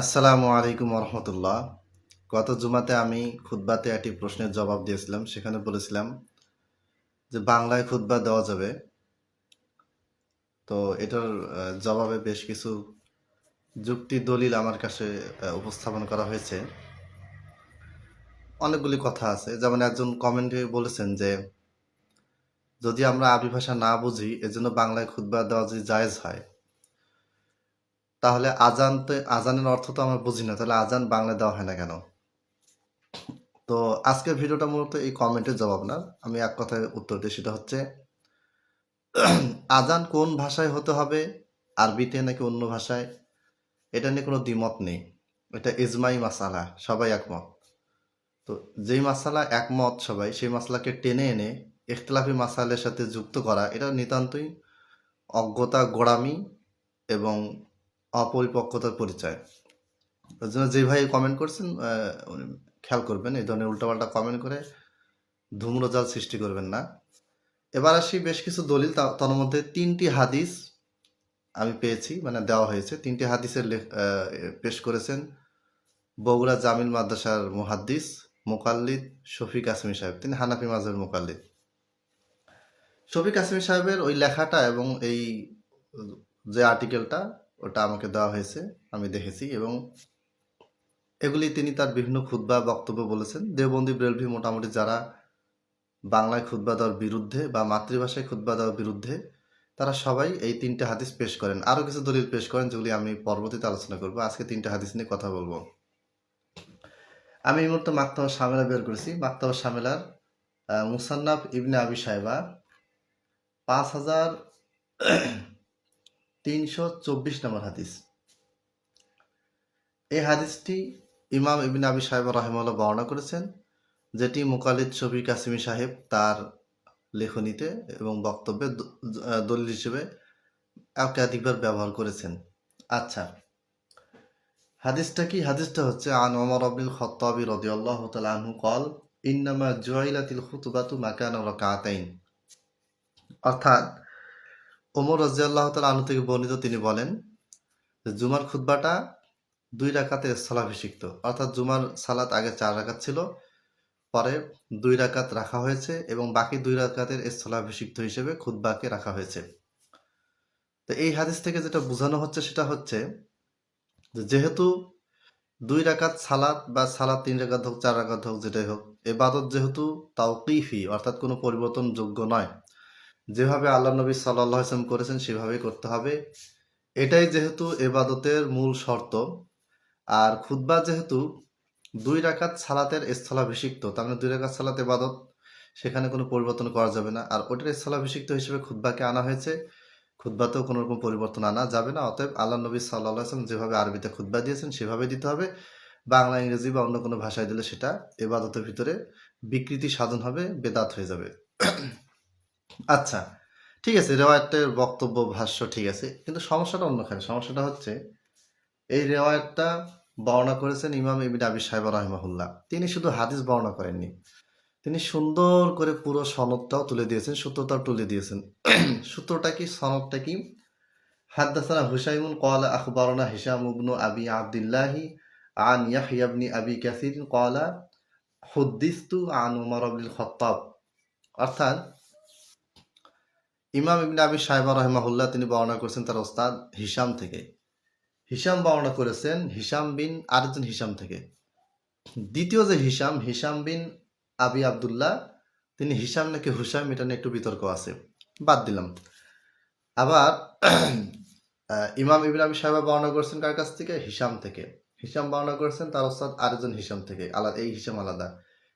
আসসালামু আলাইকুম রহমতুল্লাহ গত জুমাতে আমি খুতবাতে একটি প্রশ্নের জবাব দিয়েছিলাম। সেখানে বলেছিলাম যে বাংলায় খুতবা দেওয়া যাবে। তো এটার জবাবে বেশ কিছু যুক্তি, দলিল আমার কাছে উপস্থাপন করা হয়েছে। অনেকগুলি কথা আছে। যেমন একজন কমেন্টে বলেছেন যে, যদি আমরা আরবি ভাষা না বুঝি, এজন্য বাংলায় খুতবা দেওয়া যদি জায়েজ হয়। তাহলে আজান তো, আজানের অর্থ তো আমরা বুঝি না, তাহলে আজান বাংলায় দেওয়া হয় না কেন? তো আজকের ভিডিওটা মূলত এই কমেন্টের জবাব না। আমি এক কথায় উত্তর দিই, সেটা হচ্ছে, আজান কোন ভাষায় হতে হবে? আরবিতে নাকি অন্য ভাষায়? এটা নিয়ে কোনো দ্বিমত নেই। এটা ইজমাই মাসালা, সবাই একমত। তো যেই মাসালা একমত সবাই, সেই মাসালাকে টেনে এনে ইখতলাফি মাসালের সাথে যুক্ত করা, এটা নিতান্তই অজ্ঞতা গোড়ামি এবং অপরিপক্কতার পরিচয়। ওই জন্য যে ভাই কমেন্ট করছেন খেয়াল করবেন, এই ধরনের উল্টাপাল্টা কমেন্ট করে ধূম্রজাল সৃষ্টি করবেন না। এবার আসি বেশ কিছু দলিল তার মধ্যে তিনটি হাদিস আমি পেয়েছি মানে দেওয়া হয়েছে। তিনটি হাদিসের পেশ করেছেন বগুড়া জামিল মাদ্রাসার মুহাদ্দিস মোকাল্লিদ শফিক আসমি সাহেব। তিনি হানাফি মাজের মোকাল্লিদ। শফিক আসমি সাহেবের ওই লেখাটা এবং এই যে আর্টিকেলটা ওটা আমাকে দেওয়া হয়েছে, আমি দেখেছি এবং এগুলি তিনি তার বিভিন্ন খুতবা বক্তব্য বলেছেন। দেওবন্দি ব্রেলভি মোটামুটি যারা বাংলায় খুতবা দেওয়ার বিরুদ্ধে বা মাতৃভাষায় খুতবা দেওয়ার বিরুদ্ধে, তারা সবাই এই তিনটে হাদিস পেশ করেন। আরও কিছু দলিল পেশ করেন যেগুলি আমি পরবর্তীতে আলোচনা করব। আজকে তিনটে হাদিস নিয়ে কথা বলব। আমি এই মুহূর্তে মাক্তাবা সামেলা বের করেছি। মাক্তাবা সামেলার মুসান্নাফ ইবনে আবি সাহেবা পাঁচ হাজার তিনশো চব্বিশ নম্বর হাদিস। এই হাদিসটি ইমাম ইবিন আবি সাহেব রহমাল্লা বর্ণনা করেছেন, যেটি মোকালিদ শফি কাসিমি সাহেব তার লেখনীতে এবং বক্তব্যে দলিল হিসেবে একাধিকবার ব্যবহার করেছেন। আচ্ছা হাদিসটা কি? হাদিসটা হচ্ছে, আন ওমর আব্দুল খত্তাবি রদি আল্লাহ তালু কল ইন্নামা জুয়াইলাতিল খুতবাতু মাকান রকাতাইন। অর্থাৎ ওমর রাদিয়াল্লাহু তাআলা আনহু থেকে বর্ণিত তিনি বলেন, জুমার খুতবাটা দুই রাকাতের স্থলাভিষিক্ত অর্থাৎ জুমার সালাত আগে চার রাকাত ছিল, পরে দুই রাকাত রাখা হয়েছে এবং বাকি দুই রাকাতের স্থলাভিষিক্ত হিসেবে খুতবাকে রাখা হয়েছে। তো এই হাদিস থেকে যেটা বোঝানো হচ্ছে সেটা হচ্ছে যেহেতু দুই রাকাত সালাত বা সালাত তিন রাকাত হোক, চার রাকাত হোক, যেটাই হোক, এবাদত যেহেতু তাওকিফি, অর্থাৎ কোনো পরিবর্তনযোগ্য নয় যেভাবে আল্লাহ নবী সাল্লাহ ইসলাম করেছেন, সেভাবেই করতে হবে। এটাই যেহেতু এবাদতের মূল শর্ত। আর খুতবা যেহেতু দুই রাকাত সালাতের স্থলাভিষিক্ত, তার মানে দুই রাকাত সালাত এবাদত, সেখানে কোনো পরিবর্তন করা যাবে না। আর ওটার স্থলাভিষিক্ত হিসেবে খুতবাকে আনা হয়েছে, খুতবাতেও কোনো রকম পরিবর্তন আনা যাবে না। অতএব আল্লাহ নবী সাল্লাহ আসলাম যেভাবে আরবিতে খুতবা দিয়েছেন সেভাবে দিতে হবে। বাংলা, ইংরেজি বা অন্য কোনো ভাষায় দিলে সেটা এবাদতের ভিতরে বিকৃতি সাধন হবে, বেদাত হয়ে যাবে। আচ্ছা ঠিক আছে রেওয়ায়তের বক্তব্য, ভাষ্য, ঠিক আছে। কিন্তু সমস্যাটা অন্যখানে, সমস্যাটা হচ্ছে, এই রেওয়ায়তটা বর্ণনা করেছেন ইমাম ইবিন আবি সাহেব রহমাহুল্লাহ। তিনি শুধু হাদিস বর্ণনা করেননি, তিনি সুন্দর করে পুরো সনদটাও তুলে দিয়েছেন, সূত্রটাও তুলে দিয়েছেন। সূত্রটা কি, সনদটা কি? হাদ্দাসানা হুসাইমুন কলা আখবরনা হিসাম ইবনু আবি আবদুল্লাহি আন ইয়াহইয়া ইবনি আবি কাসির কলা হুদ্দিস্তু আন উমর আব্দুল খত্তাব। অর্থাৎ ইমাম ইবনে আবি সাহেব রহমাহুল্লাহ তিনি বর্ণনা করেছেন তার ওস্তাদ হিসাম থেকে। হিসাম বর্ণনা করেছেন হিসাম বিন আরেকজন হিসাম থেকে। দ্বিতীয় যে হিসাম হিসাম বিন আবি আবদুল্লাহ, তিনি হিসাম নাকি হুসাম এটা নিয়ে একটু বিতর্ক আছে। বাদ দিলাম। আবার ইমাম ইবিন আবি সাহেব বর্ণনা করেছেন কার কাছ থেকে? হিসাম থেকে। হিসাম বর্ণনা করেছেন তার ওস্তাদ আরেকজন হিসাম থেকে। আলাদা, এই হিসাম আলাদা।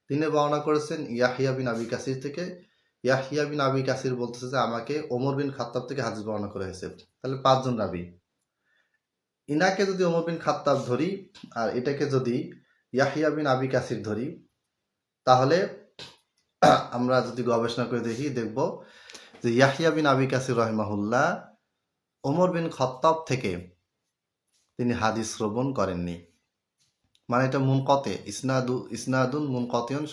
তিনি বর্ণনা করেছেন ইয়াহিয়া বিন আবি কাসির থেকে। ইয়াহিয়া বিন আবি কাসির বলতেছে যে, আমাকে ওমর বিন খাত্তাব থেকে হাদিস বর্ণনা করা হয়েছে। তাহলে পাঁচজন রাবি। ইনাকে যদি ওমর বিন খাত্তাব ধরি আর এটাকে যদি ইয়াহিয়া বিন আবি কাসির ধরি, তাহলে আমরা যদি গবেষণা করে দেখি, দেখব যে ইয়াহিয়া বিন আবি কাসির রহমাহুল্লাহ ওমর বিন খত্তাব থেকে তিনি হাদিস শ্রবণ করেননি। মানে এটা মুনকতে, ইসনাদু, ইসনাদুন মুনকতিয়ন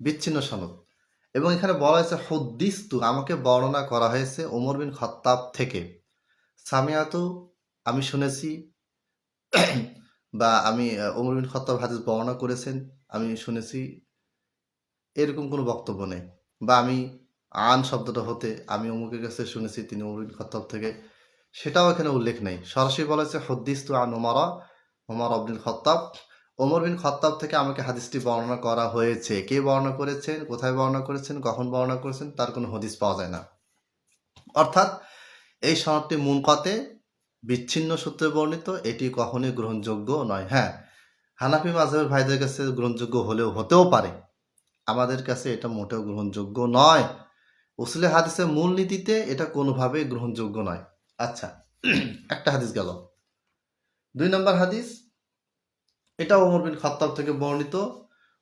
বিচ্ছিন্ন সনদ। এবং এখানে বলা হয়েছে, হুদ্দিস্তু আমাকে বর্ণনা করা হয়েছে ওমর বিন খত্তাব থেকে। সামিয়াতু, আমি শুনেছি, বা আমি ওমর বিন খত্তাব হাদিস বর্ণনা করেছেন, আমি শুনেছি, এরকম কোনো বক্তব্য নেই। বা আমি আন শব্দটা হতে, আমি অমুকের কাছে শুনেছি, তিনি ওমর বিন খত্তাব থেকে, সেটাও এখানে উল্লেখ নেই। সরাসরি বলা হয়েছে হদ্দিস তু আন ওমরা ওমর আব্দুল খত্তাব ওমর বিন খত্তাব থেকে আমাকে হাদিসটি বর্ণনা করা হয়েছে। কে বর্ণনা করেছেন? কোথায় বর্ণনা করেছেন? কখন বর্ণনা করেছেন? তার কোনো হদিস পাওয়া যায় না। অর্থাৎ এই সনদটি মুনকাতে বিচ্ছিন্ন সূত্রে বর্ণিত। এটি কখনোই গ্রহণযোগ্য নয়। হ্যাঁ হানাফি মাঝহের ভাইদের কাছে গ্রহণযোগ্য হলেও হতেও পারে। আমাদের কাছে এটা মোটেও গ্রহণযোগ্য নয়। উসুলে হাদিসের মূলনীতিতে এটা কোনোভাবেই গ্রহণযোগ্য নয়। আচ্ছা একটা হাদিস গেল। দুই নম্বর হাদিস এটা ওমর বিন খত্তাব থেকে বর্ণিত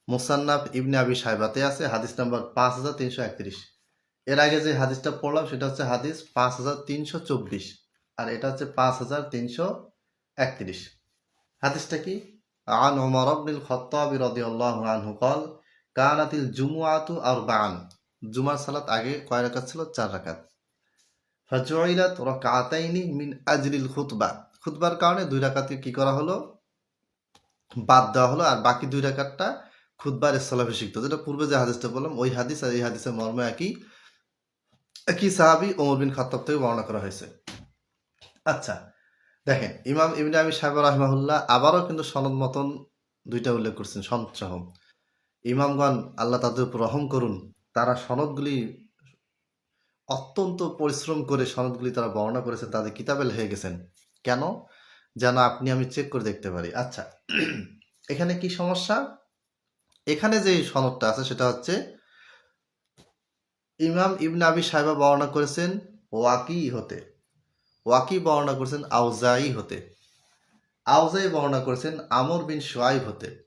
মুসান্নাফ ইবনে আবি সাহেবাতে আছে হাদিস নাম্বার পাঁচ হাজার তিনশো একত্রিশ এর আগে যে হাদিসটা পড়লাম সেটা হচ্ছে হাদিস পাঁচ হাজার তিনশো চব্বিশ আর এটা হচ্ছে পাঁচ হাজার তিনশো একত্রিশ হাদিসটা কি আন ওমর আব্দুল খত্তাব রাদিয়াল্লাহু আনহু قال কানাতিল জুমুআতু আরবাআন জুমার সালাত আগে কয় রাকাত ছিল চার রাকাত ফাজুইলাত রাকাতাইনি মিন আজলিল খুতবা খুতবার কারণে দুই রাকাতকে কি করা হলো বাদ দেওয়া হলো আর বাকি দুই রাকাতটা খুতবার স্থলাভিষিক্ত যেটা পূর্বে যে হাদিসটা বললাম, ওই হাদিস আর এই হাদিসের মর্ম একই একই সাহাবি ওমর বিন খাত্তাব থেকে বর্ণনা করা হয়েছে। আচ্ছা দেখেন, ইমাম ইবনে আবি সাহেব রাহমাহুল্লাহ আবারও কিন্তু সনদ মতন দুইটা উল্লেখ করছেন সনদ সহ ইমামগণ আল্লাহ তাদের উপর রহম করুন, তারা সনদগুলি অত্যন্ত পরিশ্রম করে সনদগুলি তারা বর্ণনা করেছেন, তাদের কিতাবে লিখে গেছেন। কেন? যেন আপনি আমি চেক করে দেখতে পারি। আচ্ছা এখানে কি সমস্যা? এখানে যে সনদটা আছে সেটা হচ্ছে, ইমাম ইবনে আবি সাহেবা বর্ণনা করেছেন, ওয়াকি হতে। ওয়াকি বর্ণনা করেছেন আউজাই হতে। আউজাই বর্ণনা করেছেন, আমর বিন সোয়াইব হতে।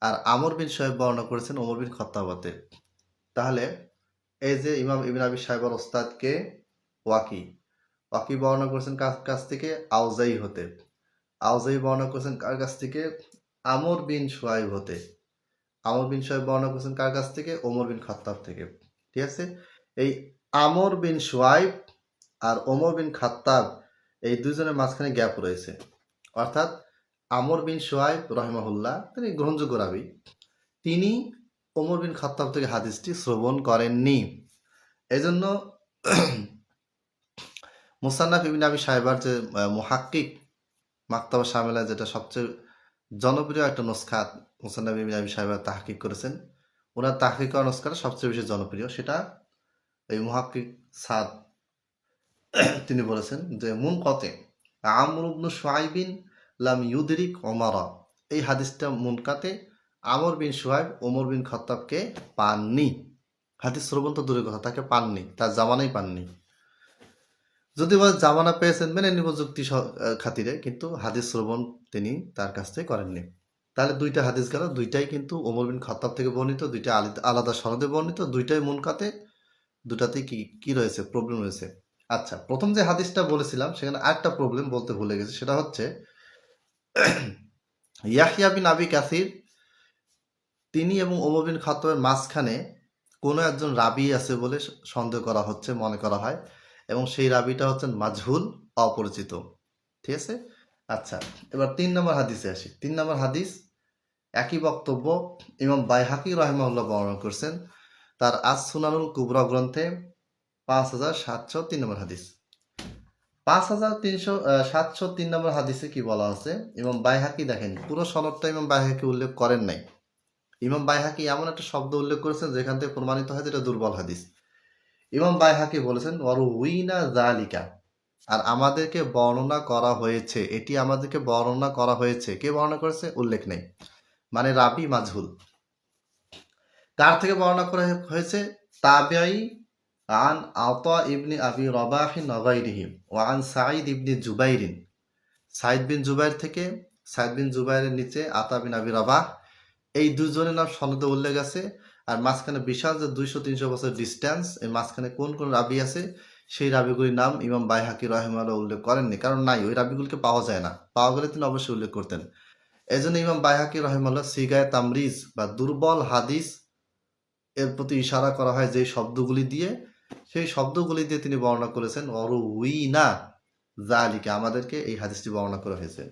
আর আমর বিন সোয়েব বর্ণনা করেছেন, ওমর বিন খত্তাব হতে। তাহলে, এই যে ইমাম ইবিন আবি সাহেবের ওস্তাদকে ওয়াকি ওয়াকি বর্ণনা করেছেন কার কাছ থেকে? আউজাই হতে। আউজাই বর্ণনা করেছেন কার কাছ থেকে? আমর বিন সোয়াইব হতে। আমর বিন সোয়াইব বর্ণনা করেছেন কার কাছ থেকে? ওমর বিন খত্তাব থেকে। ঠিক আছে? এই আমর বিন সোয়াইব আর ওমর বিন খাত্তাব এই দুজনের মাঝখানে গ্যাপ রয়েছে। অর্থাৎ আমর বিন সোয়াইব রহমাহুল্লাহ, তিনি গ্রহণযোগ্য রাবি। তিনি ওমর বিন খাত্তাব থেকে হাদিসটি শ্রবণ করেননি। এজন্য মুসান্নাফ ইবিন আবি সাহেবার যে মুহাক্কিক মাক্তাবা শামেলা যেটা সবচেয়ে জনপ্রিয় একটা নুসখা মুসান্নাফ ইবিন আবি সাহেবার তাহকিক করেছেন, ওনার তাহকিক করা নুসখাটা সবচেয়ে বেশি জনপ্রিয়। সেটা এই মুহাক্কিক সাদ তিনি বলেছেন যে, মুন কতে আমর ইবনু সোয়াইবিন লাম ইউদরিক ওমারা। এই হাদিসটা মুনকাতে আমর বিন সোহাইব ওমর বিন খত্তাবকে পাননি। হাদিস শ্রবণ তো দূরের কথা, তাকে পাননি, তার জামানাই পাননি। যদি বা জামানা পেয়েছেন মেনে নিব যুক্তি খাতিরে, কিন্তু হাদিস শ্রবণ তিনি তার কাছ থেকে করেননি। তাহলে দুইটা হাদিস গেল, দুইটাই কিন্তু ওমর বিন খত্তাব থেকে বর্ণিত, দুইটা আলি- আলাদা সনদে বর্ণিত, দুইটাই মুনকাতে দুটাতেই কি কি রয়েছে প্রবলেম রয়েছে। আচ্ছা প্রথম যে হাদিসটা বলেছিলাম, সেখানে আরেকটা প্রবলেম বলতে ভুলে গেছি, সেটা হচ্ছে ইয়াহিয়া বিন আবি কাসির, তিনি এবং ওমর বিন খাত্তাবের মাঝখানে কোনো একজন রাবি আছে বলে সন্দেহ করা হচ্ছে, মনে করা হয়। এবং সেই রাবিটা হচ্ছেন মাজহুল অপরিচিত। ঠিক আছে? আচ্ছা এবার তিন নম্বর হাদিসে আসি। তিন নম্বর হাদিস, একই বক্তব্য ইমাম বাইহাকি রহমাউল্লাহ বর্ণনা করছেন। তার আজ সুনানুল কুবরা গ্রন্থে পাঁচ হাজার সাতশো তিন নম্বর হাদিস। পাঁচ হাজার তিনশো সাতশো তিন নম্বর হাদিসে কি বলা আছে? ইমাম বাইহাকি দেখেন, পুরো সনদটা ইমাম বাইহাকি উল্লেখ করেন নাই। ইমাম বাইহাকি এমন একটা শব্দ উল্লেখ করেছেন যেখান থেকে প্রমাণিত হয় যেটা দুর্বল হাদিস। ইমাম বাইহাকি বলেছেন ওয়ারুইনা জালিকা আর আমাদেরকে বর্ণনা করা হয়েছে, এটি আমাদেরকে বর্ণনা করা হয়েছে। কে বর্ণনা করেছে? উল্লেখ নেই। মানে রাবি মাজহুল। কার থেকে বর্ণনা করা হয়েছে? তাবিআই আন আতা ইবনি আবি রবাহিন নগাইরিহিম ও আন সাঈদ ইবনি জুবাইরিন। সাইদ বিন জুবাইর থেকে সাইদ বিন জুবাইরের নিচে আতা বিন আবি রবাহ। এই দুজনের নাম সনদে উল্লেখ আছে। আর মাঝখানে বিশাল যে দুইশো, তিনশো বছর ডিস্টেন্স এই মাঝখানে কোন কোন রাবি আছে, সেই রাবিগুলির নাম ইমাম বাই বাইহাকি রহমাল্লাহ উল্লেখ করেননি। কারণ নাই, ওই রাবিগুলিকে পাওয়া যায় না। পাওয়া গেলে তিনি অবশ্যই উল্লেখ করতেন। এই জন্য ইমাম বাইহাকি রহমাল্লাহ সিগায় তামরিজ বা দুর্বল হাদিস এর প্রতি ইশারা করা হয় যে শব্দগুলি দিয়ে। সেই শব্দগুলি দিয়ে তিনি বর্ণনা করেছেন অরু উই না জালিকা আমাদেরকে এই হাদিসটি বর্ণনা করা হয়েছে।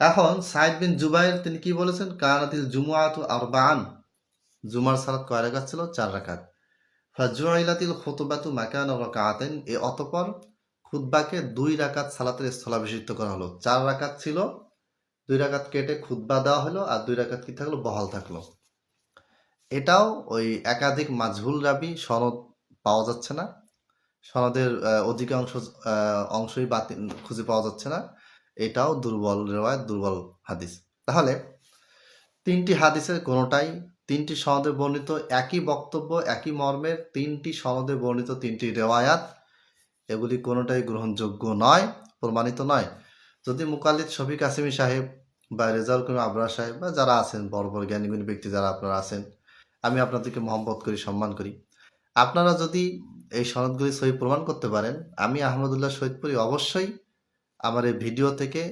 এখন সাইদ বিন জুবাইর তিনি কি বলেছেন? কানাতিল জুমুআতু আরবাআন জুমার সালাত কয় রাকাত ছিল? চার রাকাত। ফাজুইলাতিল খুতবাতু মাকান রাকাতাইন। এ অতঃপর খুতবাকে দুই রাকাত সালাতের স্থলাভিষিক্ত করা হলো। চার রাকাত ছিল, দুই রাকাত কেটে খুতবা দেওয়া হলো আর দুই রাকাত কি থাকল? বহাল থাকল। এটাও ওই একাধিক মাঝহুল রাবি সনদ পাওয়া যাচ্ছে না। সনদের অধিকাংশ অংশই বাতিল, খুঁজে পাওয়া যাচ্ছে না। এটাও দুর্বল রেওয়ায়ত, দুর্বল হাদিস। তাহলে তিনটি হাদিসের কোনোটাই তিনটি সনদে বর্ণিত একই বক্তব্য, একই মর্মের তিনটি সনদে বর্ণিত তিনটি রেওয়ায়াত। এগুলি কোনোটাই গ্রহণযোগ্য নয়, প্রমাণিত নয়। যদি মুকালিদ শফিক কাসিমি সাহেব বা রেজাউল করিম আবরার সাহেব বা যারা আছেন, বড় বড় জ্ঞানীগুণী ব্যক্তি যারা আপনারা আছেন, আমি আপনাদেরকে মহব্বত করি, সম্মান করি। আপনারা যদি এই সনদগুলি সহি প্রমাণ করতে পারেন, আমি আহমদুল্লাহ সৈয়দপুরি অবশ্যই আমার এই ভিডিও থেকে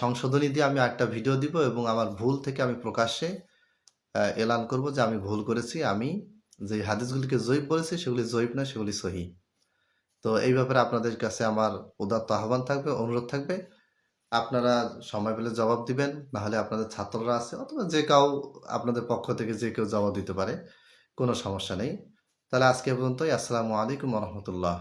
সংশোধনী দিয়ে আমি একটা ভিডিও দিব এবং আমার ভুল থেকে আমি প্রকাশ্যে এলান করব যে আমি ভুল করেছি, আমি যে হাদিসগুলিকে জয়ীব বলেছি, সেগুলি জয়ীব না সেগুলি সহি। তো এই ব্যাপারে আপনাদের কাছে আমার উদাত্ত আহ্বান থাকবে, অনুরোধ থাকবে। আপনারা সময় পেলে জবাব দিবেন নাহলে আপনাদের ছাত্ররা আছে, অথবা যে কাউ আপনাদের পক্ষ থেকে যে কেউ জবাব দিতে পারে, কোনো সমস্যা নেই। তাহলে আজকে পর্যন্তই, আসসালামু আলাইকুম রহমতুল্লাহ।